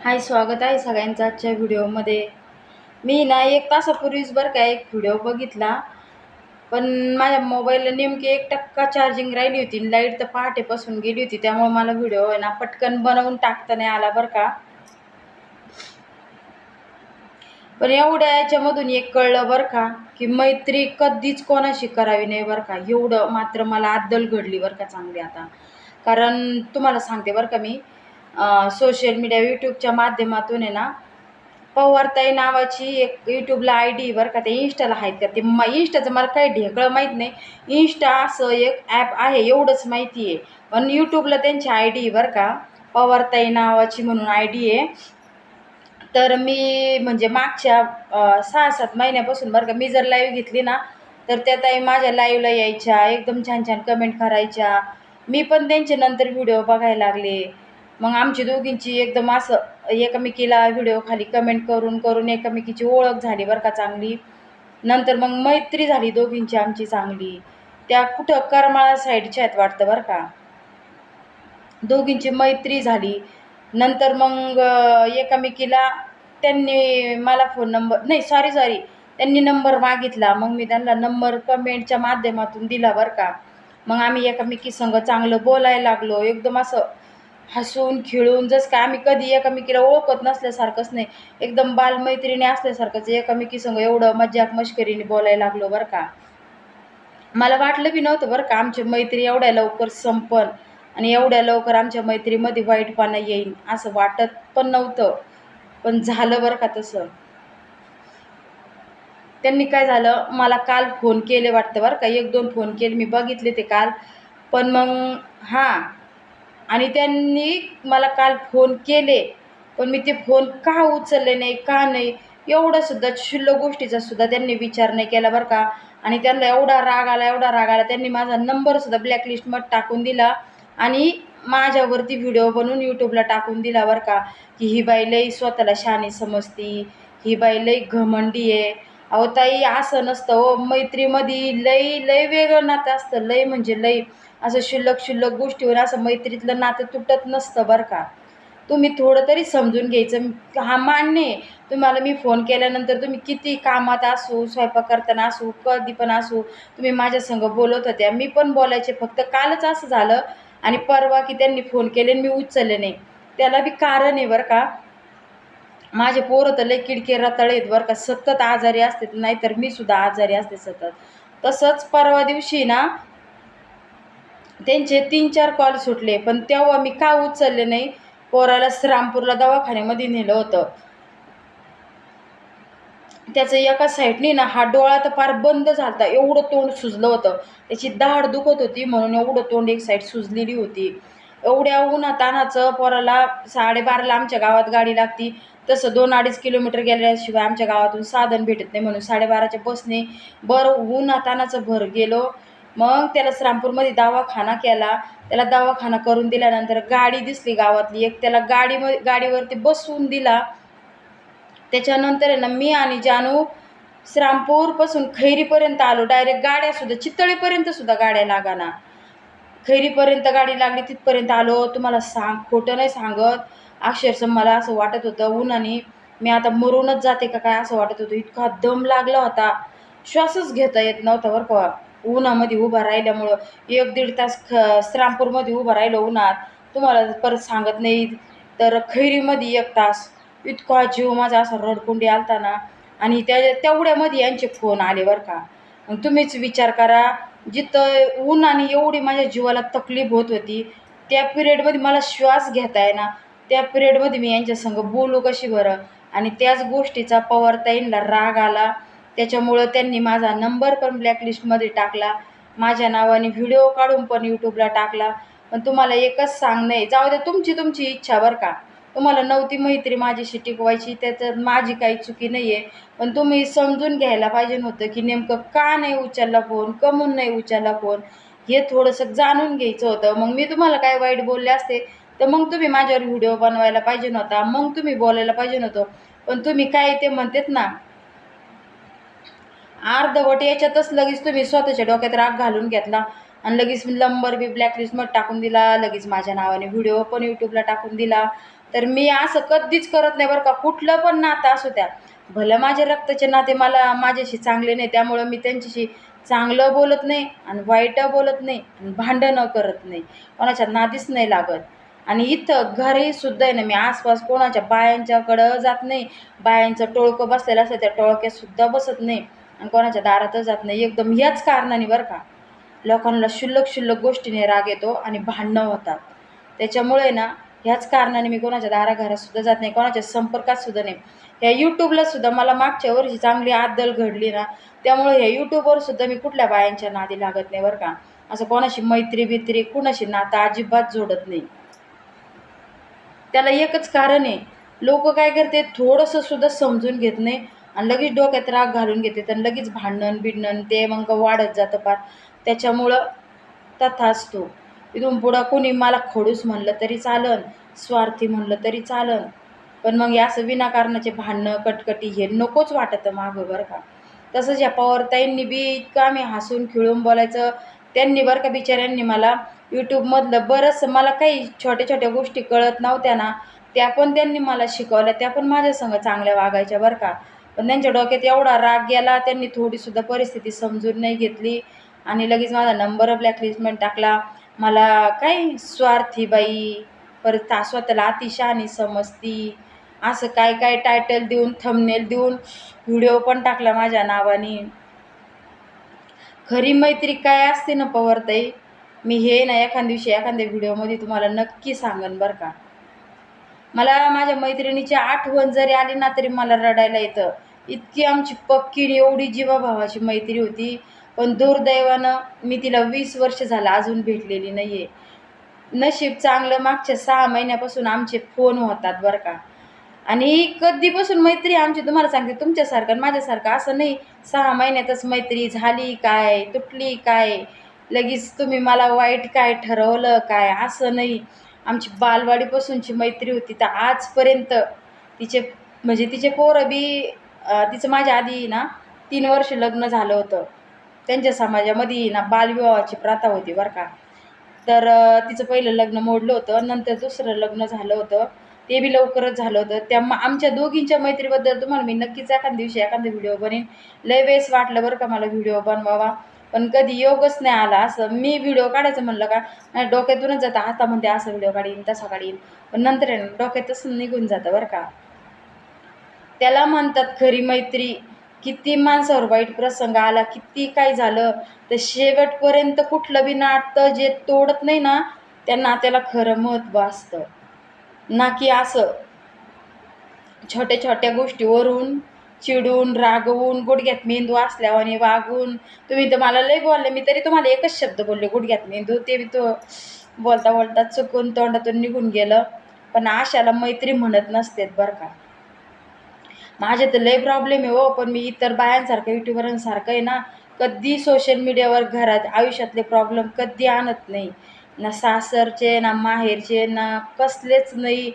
हाय स्वागत आहे सगळ्यांचं आजच्या व्हिडिओमध्ये. मी ना एक तासापूर्वीच बरं का एक व्हिडिओ बघितला पण माझ्या मोबाईलला नेमकी एक टक्का चार्जिंग राहिली होती लाइट तर पहाटेपासून गेली होती त्यामुळे मला व्हिडिओ आहे ना पटकन बनवून टाकता नाही आला बरं का. पण एवढ्या याच्यामधून एक कळलं बरं का की मैत्री कधीच कोणाशी करावी नाही बरं का. एवढं मात्र मला अद्दल घडली बरं का चांगली आता. कारण तुम्हाला सांगते बरं का मी सोशल मीडिया यूट्यूबच्या माध्यमातून आहे ना पवारताई नावाची एक यूट्यूबला आय डी बरं का ते इन्स्टाला आहेत का ते मा इन्स्टाचं मला काही ढेकळं माहीत नाही. इन्स्टा असं एक ॲप आहे एवढंच माहिती आहे. पण यूट्यूबला त्यांची आय डी बरं का पवारताई नावाची म्हणून आय डी आहे. तर मी म्हणजे मागच्या सहा सात महिन्यापासून बरं का मी जर लाईव्ह घेतली ना तर त्या ताई माझ्या लाईव्हला यायच्या एकदम छान छान कमेंट करायच्या. मी पण त्यांचे नंतर व्हिडिओ बघायला लागले. मग आमची दोघींची एकदम असं एकमेकीला व्हिडिओ खाली कमेंट करून करून एकमेकीची ओळख झाली बरं का चांगली. नंतर मग मैत्री झाली दोघींची आमची चांगली. त्या कुठं करमाळा साईडच्या आहेत वाटतं बरं का. दोघींची मैत्री झाली. नंतर मग एकमेकीला त्यांनी मला फोन नंबर नाही सॉरी सॉरी त्यांनी नंबर मागितला. मग मी त्यांना नंबर कमेंटच्या माध्यमातून दिला बरं का. मग आम्ही एकमेकी संग चांगलं बोलायला लागलो. एकदम असं हसून खेळून जसं काय आम्ही कधी एकामेकीला ओळखत नसल्यासारखंच नाही. एकदम बालमैत्रिणी असल्यासारखंच एकामेकी संग एवढं मजाक मश्करीने बोलायला लागलो बरं का. मला वाटलं बी नव्हतं बरं का आमची मैत्री एवढ्या लवकर संपन आणि एवढ्या लवकर आमच्या मैत्रीमध्ये वाईटपणा येईन असं वाटत पण नव्हतं. पण झालं बरं का तसं. त्यांनी काय झालं? मला काल फोन केले वाटतं बरं का. एक दोन फोन केले. मी बघितले ते काल. पण मग हां आणि त्यांनी मला काल फोन केले पण मी ते फोन का उचलले नाही का नाही एवढं सुद्धा क्षुल्लक गोष्टीचासुद्धा त्यांनी विचार नाही केला बरं का. आणि त्यांना एवढा राग आला एवढा राग आला त्यांनी माझा नंबरसुद्धा ब्लॅकलिस्टमध्ये टाकून दिला आणि माझ्यावरती व्हिडिओ बनवून यूट्यूबला टाकून दिला बरं का की ही बाई लई स्वतःला शानी समजती ही बाई लई घमंडी आहे. अहो ताई असं नसतं हो मैत्रीमध्ये लई लई वेगळं नातं असतं लई म्हणजे लई असं शुल्लक शुल्लक गोष्टीवर असं मैत्रीतलं नातं तुटत नसतं बरं का. तुम्ही थोडं तरी समजून घ्यायचं. हा मान्य आहे. तुम्हाला मी फोन केल्यानंतर तुम्ही किती कामात असू स्वयंपाक करताना असू कधी पण असू तुम्ही माझ्यासंग बोलत होत्या. मी पण बोलायचे. फक्त कालच असं झालं आणि परवा की त्यांनी फोन केले मी उचलले नाही. त्याला बी कारण आहे बरं का. माझे पोरं तर लय किडके रताळे आहेत बरं का. सतत आजारी असते नाहीतर मी सुद्धा आजारी असते सतत. तसंच परवा दिवशी ना त्यांचे तीन चार कॉल सुटले पण तेव्हा मी का उचलले नाही? पोराला श्रामपूरला दवाखान्यामध्ये नेलं होतं. त्याचं एका साईडने ना हा डोळा तर फार बंद झाला एवढं तोंड सुजलं होतं. त्याची दाढ दुखत होती म्हणून एवढं तोंड एक साईड सुजलेली होती. एवढ्या उन्हातानाचं पोराला साडेबाराला आमच्या गावात गाडी लागती. तसं दोन अडीच किलोमीटर गेल्याशिवाय आमच्या गावातून साधन भेटत नाही म्हणून साडेबाराच्या बसने बरं उन्हातानाचं भर गेलो. मग त्याला श्रामपूरमध्ये दवाखाना केला. त्याला दवाखाना करून दिल्यानंतर गाडी दिसली गावातली. एक त्याला गाडी गाडीवरती बसवून दिला. त्याच्यानंतर आहे ना मी आणि जानू श्रामपूरपासून खैरीपर्यंत आलो. डायरेक्ट गाड्यासुद्धा चितळीपर्यंतसुद्धा गाड्या लागाना. खैरीपर्यंत गाडी लागली तिथपर्यंत आलो. तुम्हाला सांग खोटं नाही सांगत. अक्षरशः मला असं वाटत होतं उन्हाने मी आता मरूनच जाते का काय असं वाटत होतं. इतका दम लागला होता. श्वासच घेता येत नव्हता बरं का. उन्हामध्ये उभा राहिल्यामुळं एक दीड तास ख श्रामपूरमध्ये उभं राहिलं उन्हात. तुम्हाला परत सांगत नाही तर खैरीमध्ये एक तास. इतका जीव माझा असा रडकुंडी आलता ना आणि त्या तेवढ्यामध्ये यांचे फोन आले बरं का. मग तुम्हीच विचार करा जिथं ऊन आणि एवढी माझ्या जीवाला तकलीफ होत होती त्या पिरियडमध्ये मला श्वास घेता येणार त्या पिरियडमध्ये मी यांच्यासंग बोलू कशी बरं? आणि त्याच गोष्टीचा पवारताईंना राग आला. त्याच्यामुळं त्यांनी माझा नंबर पण ब्लॅकलिस्टमध्ये टाकला. माझ्या नावाने व्हिडिओ काढून पण यूट्यूबला टाकला. पण तुम्हाला एकच सांगणं जाऊ दे तुमची तुमची इच्छा बरं का. तुम्हाला नव्हती मैत्री माझीशी टिकवायची त्याच्यात माझी काही चुकी नाही आहे पण तुम्ही समजून घ्यायला पाहिजे होतं की नेमकं का नाही उचलला फोन कमून नाही उचलला फोन हे थोडंसं जाणून घ्यायचं होतं. मग मी तुम्हाला काय वाईट बोलले असते? तर मग तुम्ही माझ्यावर व्हिडिओ बनवायला पाहिजे नव्हता. मग तुम्ही बोलायला पाहिजे नव्हतं. पण तुम्ही काय ते म्हणतात ना अर्धवट याच्यातच लगेच तुम्ही स्वतःच्या डोक्यात राग घालून घेतला. आणि लगेच नंबर बी ब्लॅकलिस्टमध्ये टाकून दिला लगेच माझ्या नावाने व्हिडिओ पण यूट्यूबला टाकून दिला. तर मी असं कधीच करत नाही बरं का कुठलं पण नातं असू द्या. भलं माझे रक्ताचे नाते मला माझ्याशी चांगले नाही त्यामुळं मी त्यांच्याशी चांगलं बोलत नाही आणि वाईट बोलत नाही आणि भांडणं करत नाही. कोणाच्या नादीच नाही लागत. आणि इथं घरी सुद्धा आहे ना मी आसपास कोणाच्या बायांच्याकडं जात नाही. बायांचं टोळकं बसलेलं असतं त्या टोळक्यात सुद्धा बसत नाही. आणि कोणाच्या दारातच जात नाही. एकदम ह्याच कारणाने बरं का लोकांना शुल्लक शुल्लक गोष्टीने राग येतो आणि भांडणं होतात. त्याच्यामुळे ना ह्याच कारणाने मी कोणाच्या दाराघरातसुद्धा जात नाही कोणाच्या संपर्कातसुद्धा नाही. ह्या यूट्यूबलासुद्धा मला मागच्या वर्षी चांगली आदल घडली ना त्यामुळे ह्या यूट्यूबवरसुद्धा मी कुठल्या बायांच्या नादी लागत नाही बरं का. असं कोणाशी मैत्री बित्री कुणाशी नातं अजिबात जोडत नाही. त्याला एकच कारण आहे लोक काय करते थोडंसं सुद्धा समजून घेत नाही. आणि लगेच डोक्यात राग घालून घेते. आणि लगेच भांडण बिडणं ते मग वाढत जातं पार त्याच्यामुळं तथा असतो. इथून पुढं कोणी मला खडूस म्हणलं तरी चालन स्वार्थी म्हणलं तरी चालन. पण मग या असं विनाकारणाचे भांडणं कटकटी हे नकोच वाटतं मागं बरं का. तसंच या पवारताईंनी बी इतकं आम्ही हसून खिळून बोलायचं. त्यांनी बरं का बिचाऱ्यांनी मला यूट्यूबमधलं बरंच मला काही छोट्या छोट्या गोष्टी कळत नव्हत्या ना त्या पण त्यांनी मला शिकवल्या. त्या पण माझ्यासंग चांगल्या वागायच्या बरं का. पण त्यांच्या डोक्यात एवढा राग गेला त्यांनी थोडीसुद्धा परिस्थिती समजून नाही घेतली. आणि लगेच माझा नंबर ब्लॅकलिस्टमेंट टाकला. मला काय स्वार्थी बाई परत स्वतःला अतिशहाणी समजती. असं काय काय टायटल देऊन थंबनेल देऊन व्हिडिओ पण टाकला माझ्या नावाने. खरी मैत्री काय असते ना पवरताई मी हे ना एखाद्या दिवशी एखाद्या व्हिडिओमध्ये तुम्हाला नक्की सांगन बरं का. मला माझ्या मैत्रिणीची आठवण जरी आली ना तरी मला रडायला येतं. इतकी आमची पक्की एवढी जीवाभावाची मैत्री होती. पण दुर्दैवानं मी तिला वीस वर्ष झालं अजून भेटलेली नाही आहे नशीब चांगलं मागच्या सहा महिन्यापासून आमचे फोन होतात बरं का. आणि कधीपासून मैत्री आमची तुम्हाला सांगते तुमच्यासारखं आणि माझ्यासारखं असं नाही. सहा महिन्यातच मैत्री झाली काय तुटली काय लगेच तुम्ही मला वाईट काय ठरवलं काय असं नाही. आमची बालवाडीपासूनची मैत्री होती. तर आजपर्यंत तिचे म्हणजे तिचे पोरं बी तिचं माझ्या आधी ना तीन वर्ष लग्न झालं होतं. त्यांच्या समाजामध्ये ना बालविवाहाची प्रथा होती बरं का. तर तिचं पहिलं लग्न मोडलं होतं नंतर दुसरं लग्न झालं होतं. ते बी लवकरच झालं होतं. त्या आमच्या दोघींच्या मैत्रीबद्दल तुम्हाला मी नक्कीच एखाद्या दिवशी एखादा व्हिडिओ बनेन. लय वेळेस वाटलं बरं का मला व्हिडिओ बनवावा. पण कधी योगच नाही आला असं. मी व्हिडिओ काढायचं म्हणलं का नाही डोक्यातूनच जातं आता म्हणते असं व्हिडिओ काढीन तसा काढीन. पण नंतर आहे ना डोक्यातच निघून जातं बरं का. त्याला म्हणतात खरी मैत्री. किती माणसावर वाईट प्रसंग आला किती काय झालं तर शेवटपर्यंत कुठलं बी नाटतं जे तोडत नाही ना त्या नात्याला खरं महत्त्व असतं. ना की असं छोट्या छोट्या गोष्टीवरून चिडून रागवून गुडघ्यात मेंदू असल्यावाने वागून तुम्ही तर मला लय बोलले मी तरी तुम्हाला एकच शब्द बोलले गुडघ्यात मेंदू ते बी तो बोलता बोलता चुकून तोंडातून निघून गेलं. पण आशाला मैत्री म्हणत नसतेत बरं का. माझे तर लय प्रॉब्लेम आहे हो पण मी इतर बायांसारखं युट्यूबरांसारखं आहे ना कधी सोशल मीडियावर घरात आयुष्यातले प्रॉब्लेम कधी आणत नाही. ना सासरचे ना माहेरचे ना कसलेच नाही.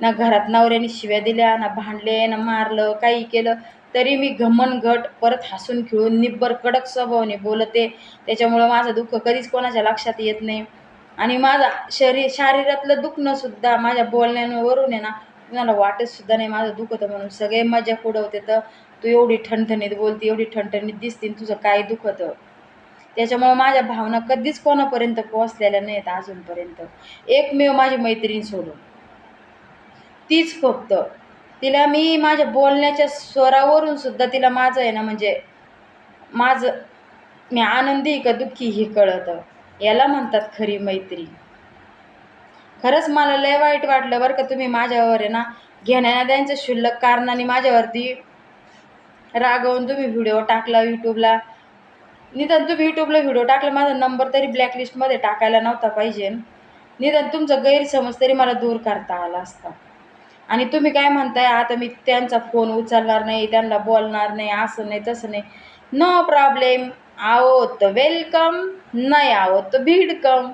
ना घरात नवऱ्याने शिव्या दिल्या ना भांडले ना मारलं काही केलं तरी मी घमनघट परत हसून खिळून निब्बर कडक स्वभावाने बोलते. त्याच्यामुळं माझं दुःख कधीच कोणाच्या लक्षात येत नाही. आणि माझा शरीर शारीरातलं दुखणंसुद्धा माझ्या बोलण्यावरून आहे ना कुणाला वाटतसुद्धा नाही माझं दुखतं म्हणून सगळे मजा उडवते तर तू एवढी ठणठणीत बोलते एवढी ठणठणीत दिसते तुझं काय दुखतं? त्याच्यामुळं माझ्या भावना कधीच कोणापर्यंत पोहोचलेल्या नाहीत अजूनपर्यंत. एकमेव माझी मैत्रीण सोडून. तीच फक्त. तिला मी माझ्या बोलण्याच्या स्वरावरून सुद्धा तिला माझं आहे ना म्हणजे माझं मी आनंदी का दुःखी हे कळतं. याला म्हणतात खरी मैत्री खरंच मला लय वाईट वाटलं बरं का तुम्ही माझ्यावर आहे ना घेण्या द्यांचं शुल्लक कारणाने माझ्यावरती रागवून तुम्ही व्हिडिओ टाकला यूट्यूबला निदान तुम्ही यूट्यूबला व्हिडिओ टाकला माझा नंबर तरी ब्लॅकलिस्टमध्ये टाकायला नव्हता पाहिजे. निदान तुमचा गैरसमज तरी मला दूर करता आला असता. आणि तुम्ही काय म्हणताय आता मी त्यांचा फोन उचलणार नाही त्यांना बोलणार नाही असं नाही तसं नाही. नो प्रॉब्लेम आहो तर वेलकम नाही आहो तर भीडकम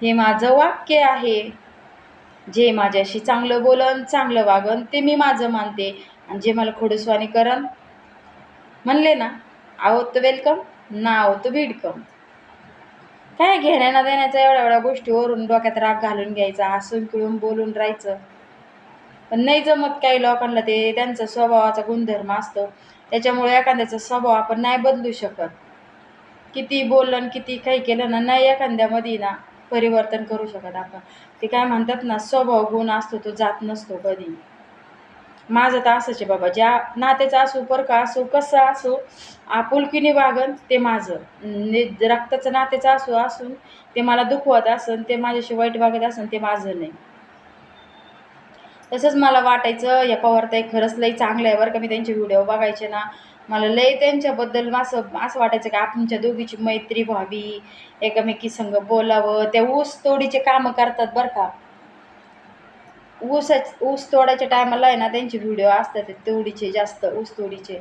हे माझं वाक्य आहे जे माझ्याशी चांगलं बोलन चांगलं वागन ते मी माझं मानते. आणि जे मला खोडस्वानी करन म्हणले ना आहोत तर वेलकम ना आहोत तर भीडकम काय घेण्याना देण्याचा एवढ्या एवढ्या गोष्टीवरून डोक्यात राग घालून घ्यायचा हसून किळून बोलून राहायचं. पण नाही जमत काही लोकांना ते त्यांचा स्वभावाचा गुणधर्म असतो. त्याच्यामुळे एखाद्याचा स्वभाव आपण नाही बदलू शकत. किती बोललं किती काही केलं ना नाही एखाद्यामध्ये ना. परिवर्तन करू शकत आपण. ते काय म्हणतात ना स्वभाव गुण असतो तो जात नसतो कधी. माझं तर असंच आहे बाबा ज्या नात्याचं असो परका असो कसं असो आपुलकीने वागन ते माझं. नि- रक्ताचं नात्याचं असो असून ते मला दुखवत असन ते माझ्याशी वाईट वागत असन ते माझं नाही. तसंच मला वाटायचं या पवारताई खरंच लई चांगलं आहे बरं का मी त्यांचे व्हिडिओ बघायचे ना. मला लय त्यांच्याबद्दल असं असं वाटायचं की आपणच्या दोघीची मैत्री व्हावी एकामेकीसंग बोलावं. त्या ऊस तोडीचे कामं करतात बरं का. ऊस ऊस तोडायच्या टायमाला आहे ना त्यांचे व्हिडिओ असतात तेवढीचे जास्त ऊस तोडीचे.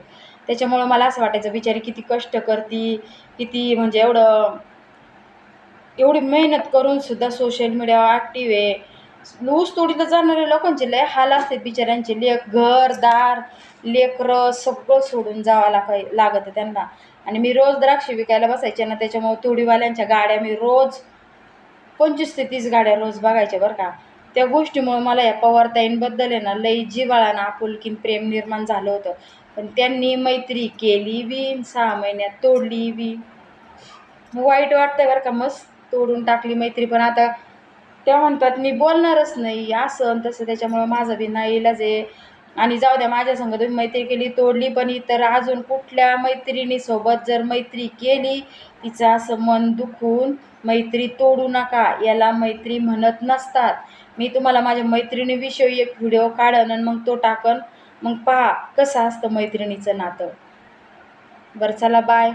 त्याच्यामुळं मला असं वाटायचं बिचारी किती कष्ट करती किती म्हणजे एवढं एवढी मेहनत करून सुद्धा सोशल मीडियावर ॲक्टिव्ह आहे. ऊस तोडीला जाणाऱ्या लोकांचे लय हाल असते. बिचाऱ्यांचे लेख घर दार लेकरं सगळं सोडून जावं लागाय लागतं त्यांना. आणि मी रोज द्राक्ष विकायला बसायचे ना त्याच्यामुळे तोडीवाल्यांच्या गाड्या मी रोज पंचवीस ते तीस गाड्या रोज बघायच्या बरं का. त्या गोष्टीमुळे मला या पवारताईंबद्दल आहे ना लई जिवाळानं आपुलकीन प्रेम निर्माण झालं होतं. पण त्यांनी मैत्री केली बी सहा महिन्यात तोडली बी. वाईट वाटतंय बरं का मस्त तोडून टाकली मैत्री. पण आता त्या म्हणतात मी बोलणारच नाही असं आणि तसं त्याच्यामुळं माझं बी नाही इलाज आहे. आणि जाऊ द्या माझ्या संग तुम्ही मैत्री केली तोडली पण इतर अजून कुठल्या मैत्रिणीसोबत जर मैत्री केली तिचं असं मन दुखून मैत्री तोडू नका याला मैत्री म्हणत नसतात. मी तुम्हाला माझ्या मैत्रिणीविषयी एक व्हिडिओ काढन आणि मग तो टाकन. मग पहा कसं असतं मैत्रिणीचं नातं. बरं चला बाय.